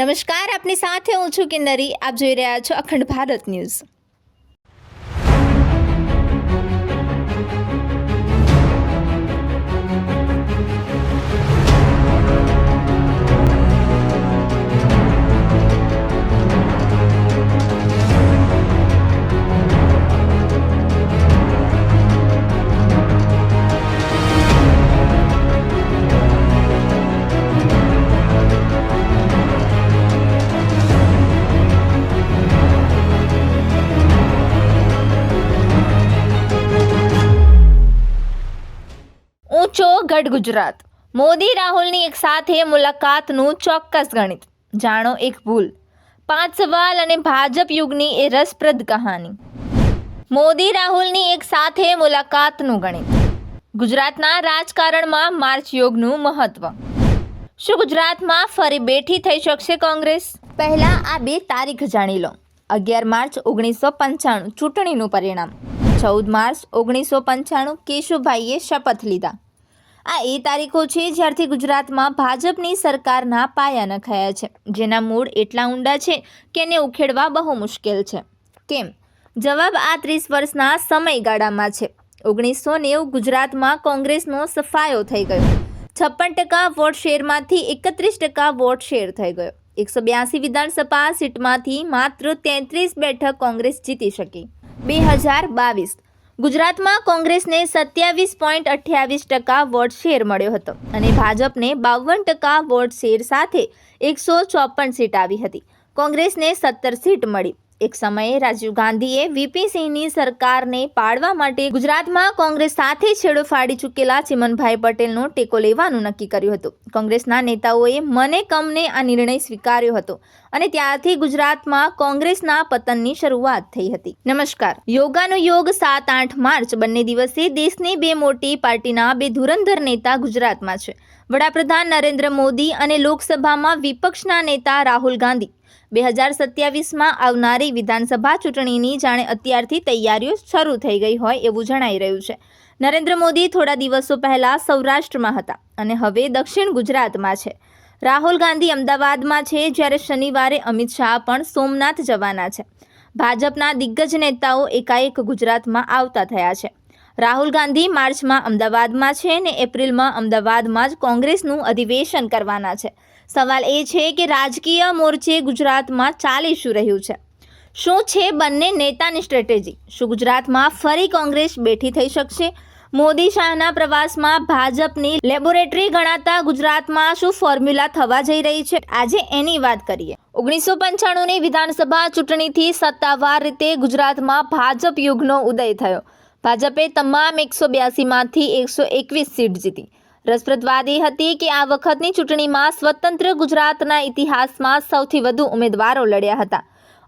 નમસ્કાર આપની સાથે હું છું કિન્નરી. આપ જોઈ રહ્યા છો અખંડ ભારત ન્યૂઝ. ગઢ ગુજરાત. મોદી, રાહુલની એક સાથે મુલાકાતનું ચોક્કસ ગણિત. જાણો એક ભૂલ. પાંચ સવાલ અને ભાજપ યુગની એ રસપ્રદ કહાની. મોદી, રાહુલની એક સાથે મુલાકાતનું ગણિત. ગુજરાતના રાજકારણમાં માર્ચ યોગનું મહત્વ. શું ગુજરાતમાં ફરી બેઠી થઈ શકશે કોંગ્રેસ? પહેલા આ બે તારીખ જાણી લો. અગિયાર માર્ચ ઓગણીસો પંચાણું ચૂંટણીનું પરિણામ. ચૌદ માર્ચ ઓગણીસો પંચાણું કેશુભાઈએ શપથ લીધા. આ એ તારીખો છે જ્યારથી ગુજરાતમાં ભાજપની સરકારના પાયા નખાયા છે. જેના મૂળ એટલા ઊંડા છે કે એને ઉખેડવા બહુ મુશ્કેલ છે. કેમ? જવાબ આ ત્રીસ વર્ષના સમયગાળામાં છે. ઓગણીસો નેવું ગુજરાતમાં કોંગ્રેસનો સફાયો થઈ ગયો. છપ્પન ટકા વોટ શેરમાંથી એકત્રીસ ટકા વોટ શેર થઈ ગયો. એકસો બ્યાસી વિધાનસભા સીટમાંથી માત્ર તેત્રીસ બેઠક કોંગ્રેસ જીતી શકી. બે હજાર બાવીસ ગુજરાતમાં કોંગ્રેસને સત્યાવીસ પોઈન્ટ અઠ્યાવીસ ટકા વોટ શેર મળ્યો હતો અને ભાજપને બાવન ટકા વોટ શેર સાથે એકસો ચોપન સીટ આવી હતી. કોંગ્રેસને સત્તર સીટ મળી. એક સમયે રાજીવ ગાંધીએ વીપી સિંહની સરકારને પાડવા માટે ગુજરાતમાં કોંગ્રેસ સાથે છેડો ફાડી ચૂકેલા ચિમનભાઈ પટેલનો ટેકો લેવાનું નક્કી કર્યું હતું. કોંગ્રેસના નેતાઓએ મને કમને આ નિર્ણય સ્વીકાર્યો હતો અને ત્યારથી ગુજરાતમાં કોંગ્રેસના પતનની શરૂઆત થઈ હતી. નમસ્કાર. યોગાનો યોગ સાત આઠ માર્ચ બંને દિવસે દેશની બે મોટી પાર્ટીના બે ધુરંધર નેતા ગુજરાતમાં છે. વડાપ્રધાન નરેન્દ્ર મોદી અને લોકસભામાં વિપક્ષના નેતા રાહુલ ગાંધી બે હજાર સત્યાવીસમાં આવનારી વિધાનસભા ચૂંટણીની જાણે અત્યારથી તૈયારીઓ શરૂ થઈ ગઈ હોય એવું જણાઈ રહ્યું છે. નરેન્દ્ર મોદી થોડા દિવસો પહેલાં સૌરાષ્ટ્રમાં હતા અને હવે દક્ષિણ ગુજરાતમાં છે. રાહુલ ગાંધી અમદાવાદમાં છે જ્યારે શનિવારે અમિત શાહ પણ સોમનાથ જવાના છે. ભાજપના દિગ્ગજ નેતાઓ એકાએક ગુજરાતમાં આવતા થયા છે. રાહુલ ગાંધી માર્ચમાં અમદાવાદમાં છે ને એપ્રિલમાં અમદાવાદમાં જ કોંગ્રેસનું અધિવેશન કરવાના છે. સવાલ એ છે કે રાજકીય મોરચે ગુજરાતમાં ચાલી શું રહ્યું છે? શું છે બંને નેતાની સ્ટ્રેટેજી શું ગુજરાતમાં ફરી કોંગ્રેસ બેઠી થઈ શકશે? મોદી શાહના પ્રવાસમાં ભાજપની લેબોરેટરી ગણાતા ગુજરાતમાં શું ફોર્મ્યુલા થવા જઈ રહી છે? આજે એની વાત કરીએ. ઓગણીસો પંચાણુંની વિધાનસભા ચૂંટણીથી સત્તાવાર રીતે ગુજરાતમાં ભાજપ યુગનો ઉદય થયો. ભાજપે તમામ એકસો બ્યાસીમાંથી એકસો એકવીસ સીટ જીતી. રસપ્રદ વાત એ હતી કે આ વખતની ચૂંટણીમાં સ્વતંત્ર ગુજરાતના ઇતિહાસમાં સૌથી વધુ ઉમેદવારો લડ્યા હતા.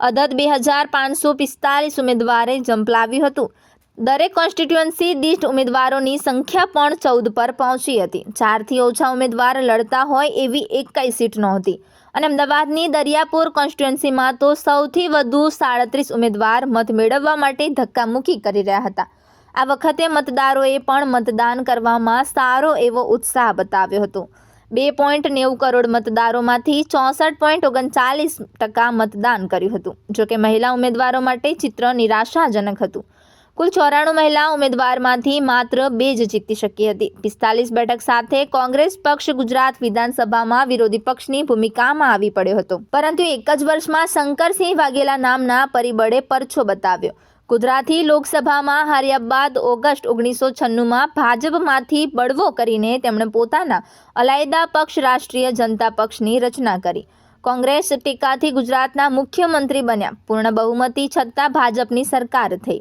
અદત બે હજાર પાંચસો પિસ્તાલીસ ઉમેદવારે ઝંપલાવ્યું હતું. દરેક કોન્સ્ટિટ્યુઅન્સી દીઠ ઉમેદવારોની સંખ્યા પણ ચૌદ પર પહોંચી હતી. ચારથી ઓછા ઉમેદવાર લડતા હોય એવી એકાઈ સીટ નહોતી. અને અમદાવાદની દરિયાપુર કોન્સ્ટિટ્યુઅન્સીમાં તો સૌથી વધુ સાડત્રીસ ઉમેદવાર મત મેળવવા માટે ધક્કામુક્કી કરી રહ્યા હતા. આ વખતે મતદારોએ પણ મતદાન કરવામાં સારો એવો ઉત્સાહ બતાવ્યો હતો. બે પોઈન્ટ નેવું કરોડ મતદારોમાંથી ચોસઠ પોઈન્ટ ઓગણચાલીસ ટકા મતદાન કર્યું હતું જોકે મહિલા ઉમેદવારો માટે ચિત્ર નિરાશાજનક હતું. કુલ ચોરાણું મહિલા ઉમેદવારમાંથી માત્ર બે જ જીતી શકી હતી. પિસ્તાલીસ બેઠક સાથે કોંગ્રેસ પક્ષ ગુજરાત વિધાનસભામાં વિરોધી પક્ષની ભૂમિકામાં આવી પડ્યો હતો. પરંતુ એક જ વર્ષમાં શંકરસિંહ વાઘેલા નામના પરિબળે પરછો બતાવ્યો. ગુજરાતી લોકસભામાં હાર્યા બાદ ઓગસ્ટ ઓગણીસો છન્નુંમાં ભાજપમાંથી બળવો કરીને તેમણે પોતાના અલાયદા પક્ષ, રાષ્ટ્રીય જનતા પક્ષની રચના કરી. કોંગ્રેસ ટેકાથી ગુજરાતના મુખ્યમંત્રી બન્યા. પૂર્ણ બહુમતી છતાં ભાજપની સરકાર થઈ.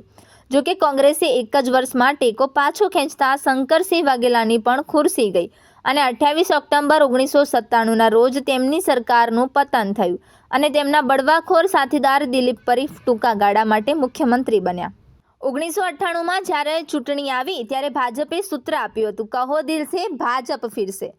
જોકે કોંગ્રેસે એક જ વર્ષમાં ટેકો પાછો ખેંચતા શંકરસિંહ વાઘેલાની પણ ખુરશી ગઈ. અને અઠ્યાવીસ ઓક્ટોબર ઓગણીસો સત્તાણુંના રોજ તેમની સરકારનું પતન થયું અને તેમના બળવાખોર સાથીદાર દિલીપ પરીખ ટૂંકા ગાળા માટે મુખ્યમંત્રી બન્યા. ઓગણીસો અઠ્ઠાણુંમાં જ્યારે ચૂંટણી આવી, ત્યારે ભાજપે સૂત્ર આપ્યું હતું, કહો દિલ છે ભાજપ ફિરશે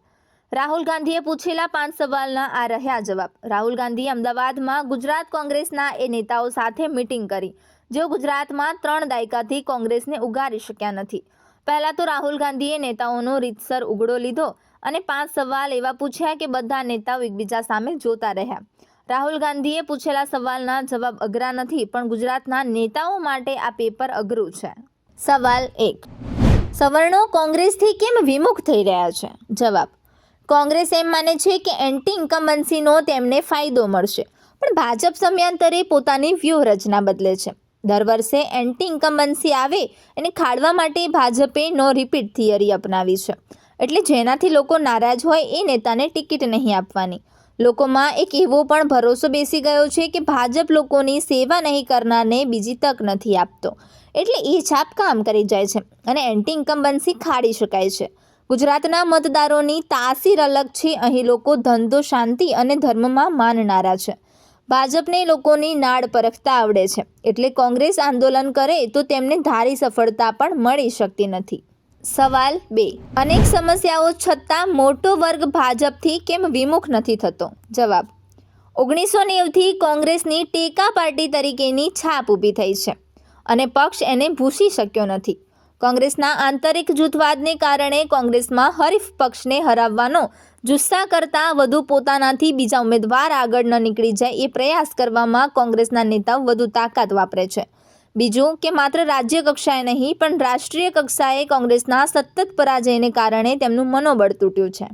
રાહુલ ગાંધીએ પૂછેલા પાંચ સવાલના આ રહ્યા જવાબ. રાહુલ ગાંધીએ અમદાવાદમાં ગુજરાત કોંગ્રેસના એ નેતાઓ સાથે મીટિંગ કરી, જેઓ ગુજરાતમાં ત્રણ દાયકાથી કોંગ્રેસને ઉગારી શક્યા નથી. પહેલાં તો રાહુલ ગાંધીએ નેતાઓનો રીતસર ઉગડો લીધો અને પાંચ સવાલ એવા પૂછ્યા કે બધા નેતાઓ એકબીજા સામે જોતા રહ્યા. રાહુલ ગાંધીએ પૂછેલા સવાલના જવાબ અઘરા નથી, પણ ગુજરાતના નેતાઓ માટે આ પેપર અઘરું છે. સવાલ એક. સવર્ણો કોંગ્રેસથી કેમ વિમુખ થઈ રહ્યા છે? જવાબ. કોંગ્રેસ એમ માને છે કે એન્ટી ઇન્કમ્બન્સીનો તેમને ફાયદો મળશે, પણ ભાજપ સમયાંતરે પોતાની વ્યૂહરચના બદલે છે. દર વર્ષે એન્ટી ઇન્કમ્બન્સી આવે એને ખાળવા માટે ભાજપે નો રિપીટ થિયરી અપનાવી છે. એટલે જેનાથી લોકો નારાજ હોય એ નેતાને ટિકિટ નહીં આપવાની. લોકોમાં એક એવો પણ ભરોસો બેસી ગયો છે કે ભાજપ લોકોની સેવા નહીં કરનારને બીજી તક નથી આપતો. એટલે એ છાપ કામ કરી જાય છે અને એન્ટી ઇન્કમ્બન્સી ખાડી શકાય છે. ગુજરાતના મતદારોની તાસીર અલગ છે. અહીં લોકો ધંધો શાંતિ અને ધર્મમાં માનનારા છે. ભાજપને લોકોની નાડ પરખતા આવડે છે. એટલે કોંગ્રેસ આંદોલન કરે તો તેમને ધારી સફળતા પણ મળી શકતી નથી. સવાલ બે. અનેક સમસ્યાઓ છતાં મોટો વર્ગ ભાજપથી કેમ વિમુખ નથી થતો? જવાબ. ઓગણીસો નેવથી કોંગ્રેસની ટેકા પાર્ટી તરીકેની છાપ ઊભી થઈ છે અને પક્ષ એને ભૂસી શક્યો નથી. કોંગ્રેસના આંતરિક જૂથવાદને કારણે કોંગ્રેસમાં હરીફ પક્ષને હરાવવાનો જુસ્સા કરતાં વધુ પોતાનાથી બીજા ઉમેદવાર આગળ ન નીકળી જાય એ પ્રયાસ કરવામાં કોંગ્રેસના નેતાઓ વધુ તાકાત વાપરે છે. બીજું કે માત્ર રાજ્ય કક્ષાએ નહીં, પણ રાષ્ટ્રીય કક્ષાએ કોંગ્રેસના સતત પરાજયને કારણે તેમનું મનોબળ તૂટ્યું છે.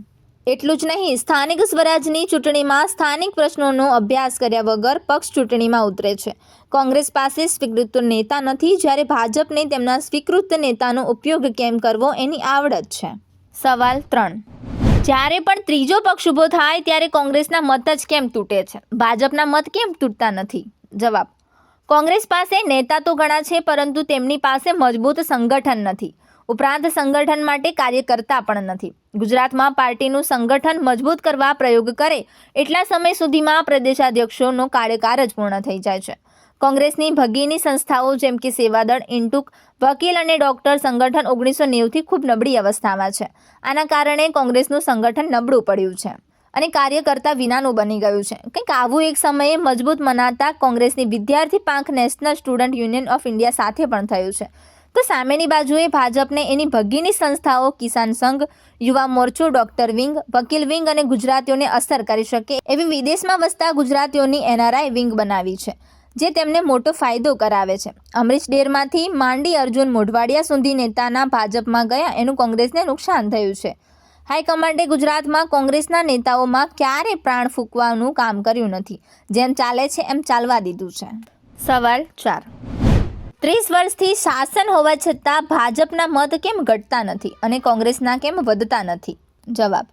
એટલું જ નહીં, સ્થાનિક સ્વરાજની ચૂંટણીમાં સ્થાનિક પ્રશ્નોનો અભ્યાસ કર્યા વગર પક્ષ ચૂંટણીમાં ઉતરે છે. કોંગ્રેસ પાસે સ્વીકૃત નેતા નથી, જ્યારે ભાજપને તેમના સ્વીકૃત નેતાનો ઉપયોગ કેમ કરવો એની આવડત છે. સવાલ ત્રણ. જ્યારે પણ ત્રીજો પક્ષ ઊભો થાય, ત્યારે કોંગ્રેસના મત જ કેમ તૂટે છે? ભાજપના મત કેમ તૂટતા નથી? જવાબ. કોંગ્રેસ પાસે નેતા તો ઘણા છે, પરંતુ તેમની પાસે મજબૂત સંગઠન નથી. ઉપરાંત સંગઠન માટે કાર્ય કરતા પણ નથી. ગુજરાતમાં પાર્ટીનું સંગઠન મજબૂત કરવા પ્રયોગ કરે એટલા સમય સુધીમાં પ્રદેશાધ્યક્ષોનો કાર્યકાળ જ પૂર્ણ થઈ જાય છે. કોંગ્રેસની ભગીની સંસ્થાઓ જેમ કે સેવાદળ, ઇન્ટુક, વકીલ અને ડોક્ટર સંગઠન ઓગણીસો નેવથી ખૂબ નબળી અવસ્થામાં છે. આના કારણે કોંગ્રેસનું સંગઠન નબળું પડ્યું છે અને કાર્યકર્તા વિનાનું બની ગયું છે. કંઈક આવું એક સમયે મજબૂત મનાતા કોંગ્રેસની વિદ્યાર્થી પાંખ National Student Union of India સાથે પણ થયું છે. તો સામેની બાજુએ ભાજપને એની ભગીની સંસ્થાઓ, કિસાન સંઘ, યુવા મોરચો, ડોક્ટર વિંગ, વકીલ વિંગ અને ગુજરાતીઓને અસર કરી શકે એવી વિદેશમાં વસતા ગુજરાતીઓની એનઆરઆઈ વિંગ બનાવી છે, જે તેમને મોટો ફાયદો કરાવે છે. અમરીશ ડેરમાંથી માંડી અર્જુન મોઢવાડિયા સુધી નેતાના ભાજપમાં ગયા, એનું કોંગ્રેસને નુકસાન થયું છે. હાઈકમાન્ડે ગુજરાતમાં કોંગ્રેસના નેતાઓમાં ક્યારે પ્રાણ ફૂંકવાનું કામ કર્યું નથી, જેમ ચાલે છે એમ ચાલવા દીધું છે. સવાલ ચાર. ત્રીસ વર્ષથી શાસન હોવા છતાં ભાજપના મત કેમ ઘટતા નથી અને કોંગ્રેસના કેમ વધતા નથી? જવાબ.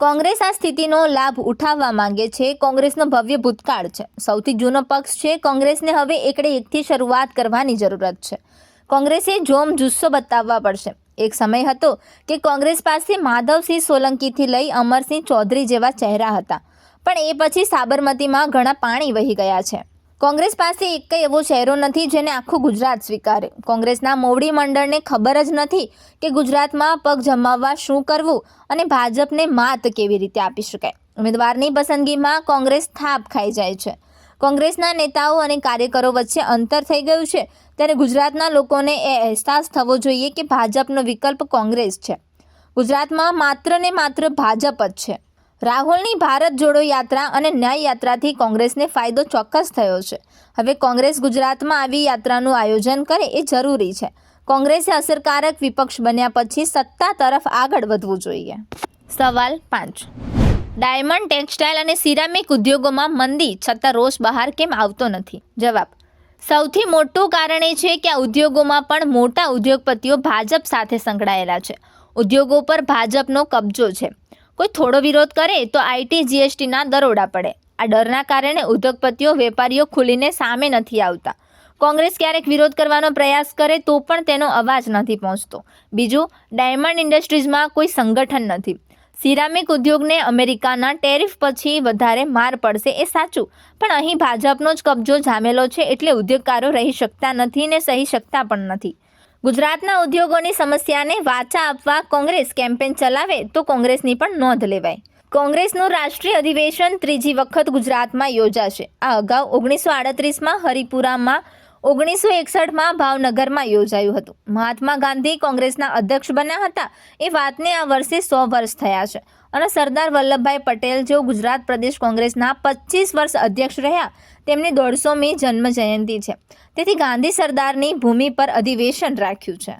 કોંગ્રેસ આ સ્થિતિનો લાભ ઉઠાવવા માંગે છે. કોંગ્રેસનો ભવ્ય ભૂતકાળ છે. સૌથી જૂનો પક્ષ છે. કોંગ્રેસને હવે એકડે એકથી શરૂઆત કરવાની જરૂરત છે. કોંગ્રેસે જોમ જુસ્સો બતાવવા પડશે. એક સમય હતો કે કોંગ્રેસ પાસે માધવસિંહ સોલંકીથી લઈ અમરસિંહ ચૌધરી જેવા ચહેરા હતા. પણ એ પછી સાબરમતીમાં ઘણા પાણી વહી ગયા છે. કોંગ્રેસ પાસે એક એવો ચહેરો નથી જેને આખું ગુજરાત સ્વીકારે. કોંગ્રેસના મોવડી મંડળને ખબર જ નથી કે ગુજરાતમાં પગ જમાવવા શું કરવું અને ભાજપને માત કેવી રીતે આપી શકાય. ઉમેદવારની પસંદગીમાં કોંગ્રેસ થાપ ખાઈ જાય છે. કોંગ્રેસના નેતાઓ અને કાર્યકરો વચ્ચે અંતર થઈ ગયું છે ત્યારે ગુજરાતના લોકોને એ અહેસાસ થવો જોઈએ કે ભાજપનો વિકલ્પ કોંગ્રેસ છે. ગુજરાતમાં માત્ર ને માત્ર ભાજપ જ છે. રાહુલની ભારત જોડો યાત્રા અને ન્યાય યાત્રાથી કોંગ્રેસને ફાયદો ચોક્કસ થયો છે. હવે કોંગ્રેસ ગુજરાતમાં આવી યાત્રાનું આયોજન કરે એ જરૂરી છે. કોંગ્રેસે અસરકારક વિપક્ષ બન્યા પછી સત્તા તરફ આગળ વધવું જોઈએ. સવાલ પાંચ. ડાયમંડ ટેક્સટાઇલ અને સિરામિક ઉદ્યોગોમાં મંદી છતાં રોષ બહાર કેમ આવતો નથી? જવાબ. સૌથી મોટું કારણ એ છે કે આ ઉદ્યોગોમાં પણ મોટા ઉદ્યોગપતિઓ ભાજપ સાથે સંકળાયેલા છે. ઉદ્યોગો પર ભાજપનો કબજો છે. કોઈ થોડો વિરોધ કરે તો આઈટી જીએસટીના દરોડા પડે. આ ડરના કારણે ઉદ્યોગપતિઓ, વેપારીઓ ખુલીને સામે નથી આવતા. કોંગ્રેસ ક્યારેક વિરોધ કરવાનો પ્રયાસ કરે તો પણ તેનો અવાજ નથી પહોંચતો. બીજું, ડાયમંડ ઇન્ડસ્ટ્રીઝમાં કોઈ સંગઠન નથી. સિરામિક ઉદ્યોગને અમેરિકાના ટેરિફ પછી વધારે માર પડશે એ સાચું, પણ અહીં ભાજપનો જ કબજો જામેલો છે એટલે ઉદ્યોગકારો રહી શકતા નથી ને સહી શકતા પણ નથી. ગુજરાતના ઉદ્યોગોની સમસ્યાને વાચા આપવા કોંગ્રેસ કેમ્પેન ચલાવે તો કોંગ્રેસની પણ નોંધ લેવાય. કોંગ્રેસનું રાષ્ટ્રીય અધિવેશન ત્રીજી વખત ગુજરાતમાં યોજાશે. આ અગાઉ ઓગણીસો આડત્રીસમાં હરિપુરામાં, ઓગણીસો એકસઠમાં ભાવનગરમાં યોજાયું હતું. મહાત્મા ગાંધી કોંગ્રેસના અધ્યક્ષ બન્યા હતા. એ વાતને આ વર્ષે સો વર્ષ થયા છે. અને સરદાર વલ્લભભાઈ પટેલ જેઓ ગુજરાત પ્રદેશ કોંગ્રેસના પચીસ વર્ષ અધ્યક્ષ રહ્યા, તેમની દોઢસોમી જન્મ જયંતિ છે. તેથી ગાંધી સરદારની ભૂમિ પર અધિવેશન રાખ્યું છે.